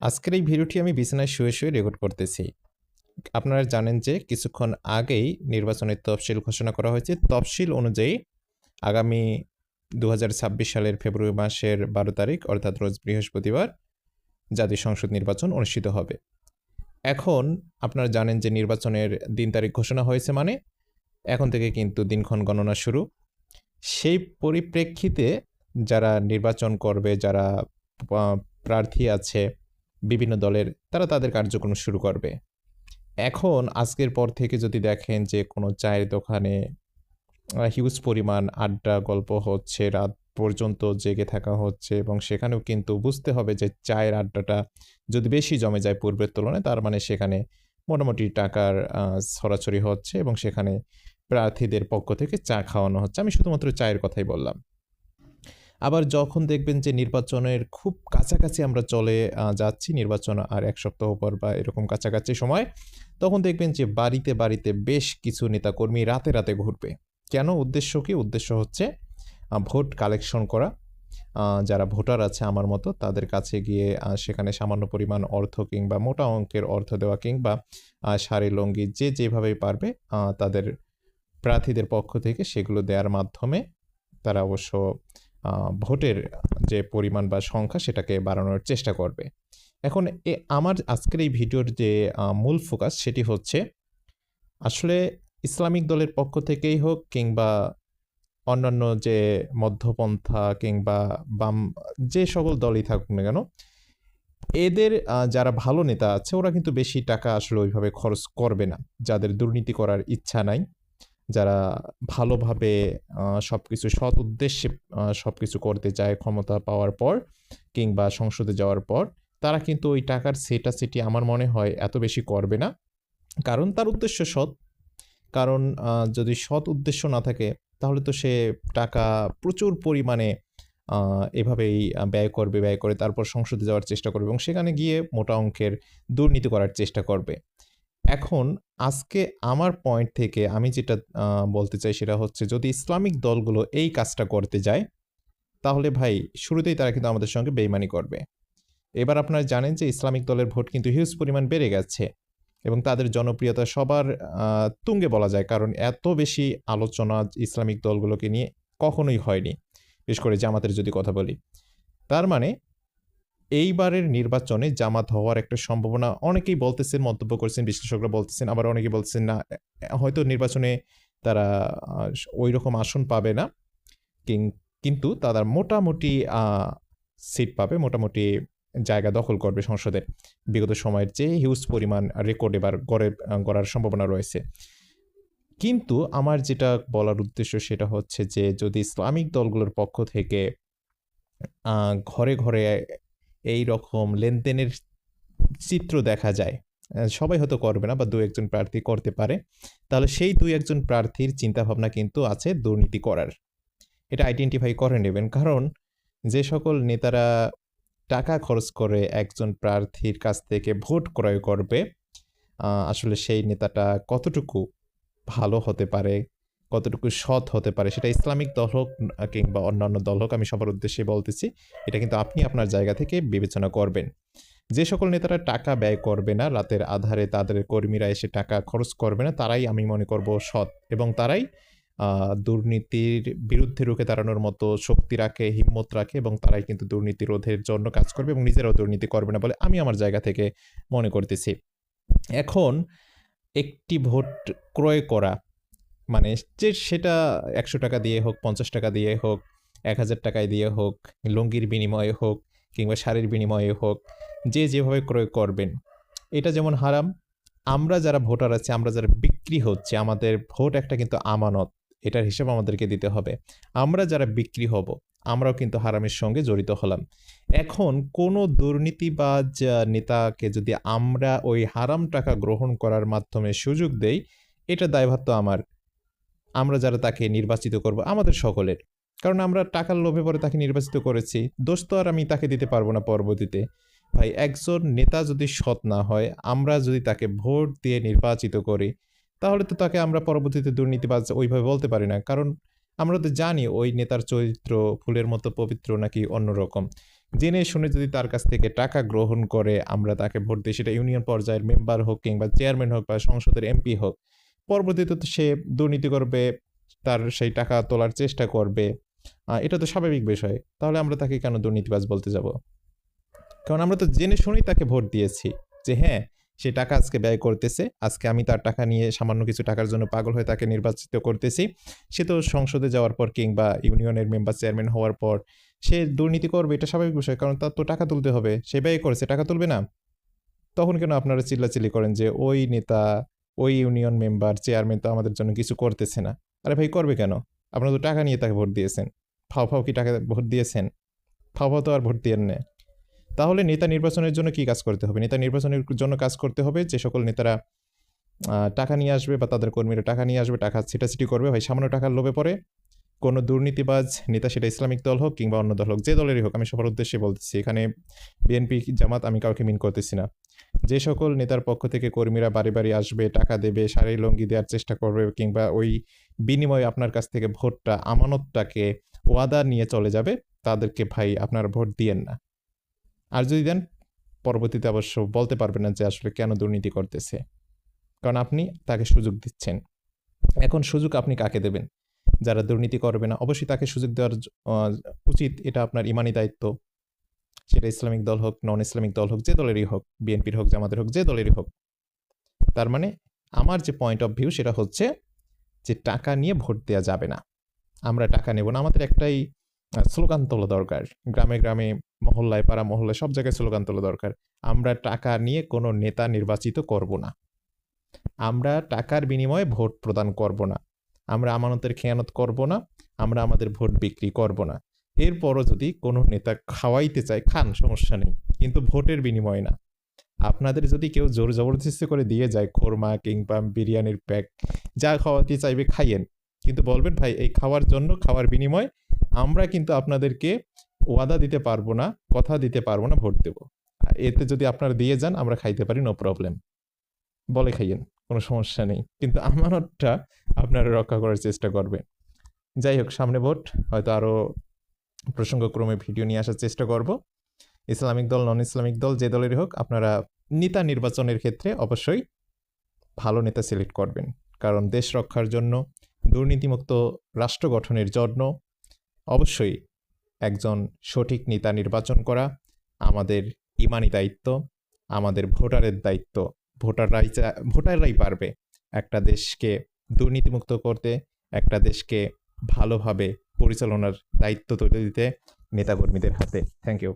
আজকের এই ভিডিওটি আমি বিছানায় শুয়ে শুয়ে রেকর্ড করতেছি। আপনারা জানেন যে কিছুক্ষণ আগেই নির্বাচনের তফসিল ঘোষণা করা হয়েছে। তফসিল অনুযায়ী আগামী দু হাজার ছাব্বিশ সালের ফেব্রুয়ারি মাসের বারো তারিখ, অর্থাৎ রোজ বৃহস্পতিবার, জাতীয় সংসদ নির্বাচন অনুষ্ঠিত হবে। এখন আপনারা জানেন যে নির্বাচনের দিন তারিখ ঘোষণা হয়েছে মানে এখন থেকে কিন্তু দিনক্ষণ গণনা শুরু। সেই পরিপ্রেক্ষিতে যারা নির্বাচন করবে, যারা প্রার্থী আছে বিভিন্ন দলের, তারা তাদের কার্যক্রম শুরু করবে। এখন আজকের পর থেকে যদি দেখেন যে কোনো চায়ের দোকানে হিউজ পরিমাণ আড্ডা, গল্প হচ্ছে, রাত পর্যন্ত জেগে থাকা হচ্ছে এবং সেখানেও কিন্তু বুঝতে হবে যে চায়ের আড্ডাটা যদি বেশি জমে যায় পূর্বের তুলনায়, তার মানে সেখানে মোটামুটি টাকার ছড়াছড়ি হচ্ছে এবং সেখানে প্রার্থীদের পক্ষ থেকে চা খাওয়ানো হচ্ছে। আমি শুধুমাত্র চায়ের কথাই বললাম। আবার যখন দেখবেন যে নির্বাচনের খুব কাছাকাছি আমরা চলে যাচ্ছি নির্বাচন আর এক সপ্তাহ পর বা এরকম কাছাকাছি সময়, তখন দেখবেন যে বাড়িতে বাড়িতে বেশ কিছু নেতাকর্মী রাতে রাতে ঘুরবে। কেন? উদ্দেশ্য কি? উদ্দেশ্য হচ্ছে ভোট কালেকশন করা। যারা ভোটার আছে আমার মতো, তাদের কাছে গিয়ে সেখানে সামান্য পরিমাণ অর্থ কিংবা মোটা অঙ্কের অর্থ দেওয়া কিংবা শাড়ি, লঙ্গি যে যেভাবেই পারবে তাদের প্রার্থীদের পক্ষ থেকে সেগুলো দেওয়ার মাধ্যমে তারা অবশ্য ভোটের যে পরিমাণ বা সংখ্যা সেটাকে বাড়ানোর চেষ্টা করবে। এখন এ আমার আজকের এই ভিডিওর যে মূল ফোকাস সেটি হচ্ছে আসলে ইসলামিক দলের পক্ষ থেকেই হোক কিংবা অন্যান্য যে মধ্যপন্থা কিংবা বাম, যে সকল দলই থাকুক না কেন, এদের যারা ভালো নেতা আছে ওরা কিন্তু বেশি টাকা আসলে ওইভাবে খরচ করবে না। যাদের দুর্নীতি করার ইচ্ছা নাই যারা ভালোভাবে সব কিছু সৎ উদ্দেশ্যে সব কিছু করতে চায় ক্ষমতা পাওয়ার পর কিংবা সংসদে যাওয়ার পর, তারা কিন্তু ওই টাকার সেটা সেটি আমার মনে হয় এত বেশি করবে না। কারণ তার উদ্দেশ্য সৎ। কারণ যদি সৎ উদ্দেশ্য না থাকে, তাহলে তো সে টাকা প্রচুর পরিমাণে এভাবেই ব্যয় করবে, ব্যয় করে তারপর সংসদে যাওয়ার চেষ্টা করবে এবং সেখানে গিয়ে মোটা অঙ্কের দুর্নীতি করার চেষ্টা করবে। এখন আজকে আমার পয়েন্ট থেকে আমি যেটা বলতে চাই সেটা হচ্ছে যদি ইসলামিক দলগুলো এই কাজটা করতে যায়, তাহলে ভাই শুরুতেই তারা কিন্তু আমাদের সঙ্গে বেইমানি করবে। এবার আপনারা জানেন যে ইসলামিক দলের ভোট কিন্তু হিউজ পরিমাণ বেড়ে গেছে এবং তাদের জনপ্রিয়তা সবার তুঙ্গে বলা যায় কারণ এত বেশি আলোচনা ইসলামিক দলগুলোকে নিয়ে কখনোই হয়নি। বিশেষ করে জামাতের যদি কথা বলি। তার মানে এইবারের নির্বাচনে জামাত হওয়ার একটা সম্ভাবনা, অনেকেই বলতেছেন, মন্তব্য করছেন, বিশ্লেষকরা বলতেছেন, আবার অনেকেই বলতেছেন, না হয়তো নির্বাচনে তারা ওই রকম আসন পাবে না। কিন্তু তারা মোটামুটি সিট পাবে, মোটামুটি জায়গা দখল করবে সংসদের। বিগত সময়ের চেয়ে হিউজ পরিমাণ রেকর্ড এবার গড়ে গড়ার সম্ভাবনা রয়েছে। কিন্তু আমার যেটা বলার উদ্দেশ্য সেটা হচ্ছে যে, যদি ইসলামিক দলগুলোর পক্ষ থেকে ঘরে ঘরে এই রকম লেনদেনের চিত্র দেখা যায়। সবাই হয়তো করবে না বা দু একজন প্রার্থী করতে পারে। তাহলে সেই দুই একজন প্রার্থীর চিন্তাভাবনা কিন্তু আছে দুর্নীতি করার। এটা আইডেন্টিফাই করে নেবেন। কারণ যে সকল নেতারা টাকা খরচ করে একজন প্রার্থীর কাছ থেকে ভোট ক্রয় করবে আসলে সেই নেতাটা কতটুকু ভালো হতে পারে কতটুকু সৎ হতে পারে, সেটা ইসলামিক দল হোক কিংবা অন্যান্য দল হোক, আমি সবার উদ্দেশ্যে বলতেছি, এটা কিন্তু আপনি আপনার জায়গা থেকে বিবেচনা করবেন। যে সকল নেতারা টাকা ব্যয় করবে না, রাতের আধারে তাদের কর্মীরা এসে টাকা খরচ করবে না, তারাই আমি মনে করব সৎ এবং তারাই দুর্নীতির বিরুদ্ধে রুখে দাঁড়ানোর মতো শক্তি রাখে, হিম্মত রাখে এবং তারাই কিন্তু দুর্নীতি রোধের জন্য কাজ করবে এবং নিজেরাও দুর্নীতি করবে না বলে আমি আমার জায়গা থেকে মনে করতেছি। এখন একটি ভোট ক্রয় করা মানে যে সেটা একশো টাকা দিয়ে হোক, পঞ্চাশ টাকা দিয়ে হোক, এক হাজার টাকায় দিয়ে হোক, লুঙ্গির বিনিময়ে হোক কিংবা শাড়ির বিনিময়ে হোক, যে যেভাবে ক্রয় করবেন, এটা যেমন হারাম। আমরা যারা ভোটার আছে, আমরা যারা বিক্রি হচ্ছে, আমাদের ভোট একটা কিন্তু আমানত, এটার হিসাব আমাদেরকে দিতে হবে। আমরা যারা বিক্রি হব, আমরাও কিন্তু হারামের সঙ্গে জড়িত হলাম। এখন কোনো দুর্নীতিবাজ নেতাকে যদি আমরা ওই হারাম টাকা গ্রহণ করার মাধ্যমে সুযোগ দেই, এটা দায়ভার তো আমার। আমরা যারা তাকে নির্বাচিত করব, আমাদের সকলের। কারণ আমরা টাকার লোভে পরে তাকে নির্বাচিত করেছি। দোষ তো আর আমি তাকে দিতে পারব না পরবর্তীতে। ভাই, একজন নেতা যদি সৎ না হয়, আমরা যদি তাকে ভোট দিয়ে নির্বাচিত করি, তাহলে তো তাকে আমরা পরবর্তীতে দুর্নীতিবাজ ওইভাবে বলতে পারি না। কারণ আমরা তো জানি ওই নেতার চরিত্র ফুলের মতো পবিত্র নাকি অন্যরকম। জেনে শুনে যদি তার কাছ থেকে টাকা গ্রহণ করে, আমরা তাকে ভোট দিই, সেটা ইউনিয়ন পর্যায়ের মেম্বার হোক কিংবা চেয়ারম্যান হোক বা সংসদের এমপি হোক পরবর্তীতে সে দুর্নীতি করবে, তার সেই টাকা তোলার চেষ্টা করবে। এটা তো স্বাভাবিক বিষয়। তাহলে আমরা তাকে কেন দুর্নীতিবাজ বলতে যাব? কারণ আমরা তো জেনে শুনেই তাকে ভোট দিয়েছি যে হ্যাঁ সে টাকা আজকে ব্যয় করতেছে, আজকে আমি তার টাকা নিয়ে সামান্য কিছু টাকার জন্য পাগল হয়ে তাকে নির্বাচিত করতেছি। সে তো সংসদে যাওয়ার পর কিংবা ইউনিয়নের মেম্বার চেয়ারম্যান হওয়ার পর সে দুর্নীতি করবে, এটা স্বাভাবিক বিষয়। কারণ তার তো টাকা তুলতে হবে, সে ব্যয় করেছে, টাকা তুলবে না। তখন কেন আপনারা চিল্লাচিল্লি করেন যে ওই নেতা ওই ইউনিয়ন মেম্বার চেয়ারম্যান তো আমাদের জন্য কিছু করতেছে না। আরে ভাই, করবে কেন? আপনারা তো টাকা নিয়ে তাকে ভোট দিয়েছেন। ফাও ফাও কি টাকা ভোট দিয়েছেন? ফাও ফাও তো আর ভোট দিয়ে না। তাহলে নেতা নির্বাচনের জন্য কি কাজ করতে হবে? নেতা নির্বাচনের জন্য কাজ করতে হবে যে সকল নেতারা টাকা নিয়ে আসবে বা তাদের কর্মীরা টাকা নিয়ে আসবে, টাকা ছিটাছিটি করবে। ভাই, সামান্য টাকার লোভে পড়ে কোনো দুর্নীতিবাজ নেতা সেটা ইসলামিক দল হোক কিংবা অন্য দল হোক, যে দলেরই হোক, আমি সবার উদ্দেশ্যে বলতেছি, এখানে বিএনপি জামাত আমি কাউকে মিন করতেছি না। যে সকল নেতার পক্ষ থেকে কর্মীরা বাড়ি বাড়ি আসবে, টাকা দেবে, শাড়ি, লঙ্গি দেওয়ার চেষ্টা করবে কিংবা ওই বিনিময়ে আপনার কাছ থেকে ভোটটা, আমানতটাকে ওয়াদা নিয়ে চলে যাবে, তাদেরকে ভাই আপনার ভোট দিয়েন না। আর যদি দেন, পরবর্তীতে অবশ্য বলতে পারবেন না যে আসলে কেন দুর্নীতি করতেছে। কারণ আপনি তাকে সুযোগ দিচ্ছেন। এখন সুযোগ আপনি কাকে দেবেন? যারা দুর্নীতি করবে না, অবশ্যই তাকে সুযোগ দেওয়ার উচিত। এটা আপনার ইমানি দায়িত্ব। সেটা ইসলামিক দল হোক নন ইসলামিক দল হোক, যে দলেরই হোক, বিএনপির হোক, জামাতের হোক, যে দলেরই হোক। তার মানে আমার যে পয়েন্ট অফ ভিউ সেটা হচ্ছে যে টাকা নিয়ে ভোট দেওয়া যাবে না। আমরা টাকা নেব না। আমাদের একটাই স্লোগান তোলা দরকার। গ্রামে গ্রামে, মহল্লায়, পাড়া মহল্লায়, সব জায়গায় স্লোগান তোলা দরকার। আমরা টাকা নিয়ে কোনো নেতা নির্বাচিত করব না। আমরা টাকার বিনিময়ে ভোট প্রদান করব না। আমরা আমানতের খেয়ানত করব না, আমরা আমাদের ভোট বিক্রি করব না। এরপরও যদি কোনো নেতা খাওয়াইতে চায়, খান, সমস্যা নেই, কিন্তু ভোটের বিনিময় না। আপনাদের যদি কেউ জোর জবরদস্তি করে দিয়ে যায়, খোরমা কিংবা বিরিয়ানির প্যাক, যা খাওয়াতে চাইবে খাইয়েন। কিন্তু বলবেন, ভাই, এই খাওয়ার জন্য, খাওয়ার বিনিময় আমরা কিন্তু আপনাদেরকে ওয়াদা দিতে পারব না, কথা দিতে পারব না, ভোট দেবো। এতে যদি আপনারা দিয়ে যান, আমরা খাইতে পারি নো প্রবলেম বলে খাইয়েন। কোনো সমস্যা নেই। কিন্তু আমানতটা আপনারা রক্ষা করার চেষ্টা করবেন। যাই হোক, সামনে ভোট। হয়তো আরও প্রসঙ্গক্রমে ভিডিও নিয়ে আসার চেষ্টা করব। ইসলামিক দল নন ইসলামিক দল, যে দলেরই হোক, আপনারা নেতা নির্বাচনের ক্ষেত্রে অবশ্যই ভালো নেতা সিলেক্ট করবেন। কারণ দেশ রক্ষার জন্য, দুর্নীতিমুক্ত রাষ্ট্র গঠনের জন্য অবশ্যই একজন সঠিক নেতা নির্বাচন করা আমাদের ইমানি দায়িত্ব, আমাদের ভোটারের দায়িত্ব। ভোটাররাই ভোটাররাই পারবে একটা দেশকে দুর্নীতিমুক্ত করতে, একটা দেশকে ভালোভাবে পরিচালনার দায়িত্ব তুলে দিতে নেতাকর্মীদের হাতে। Thank you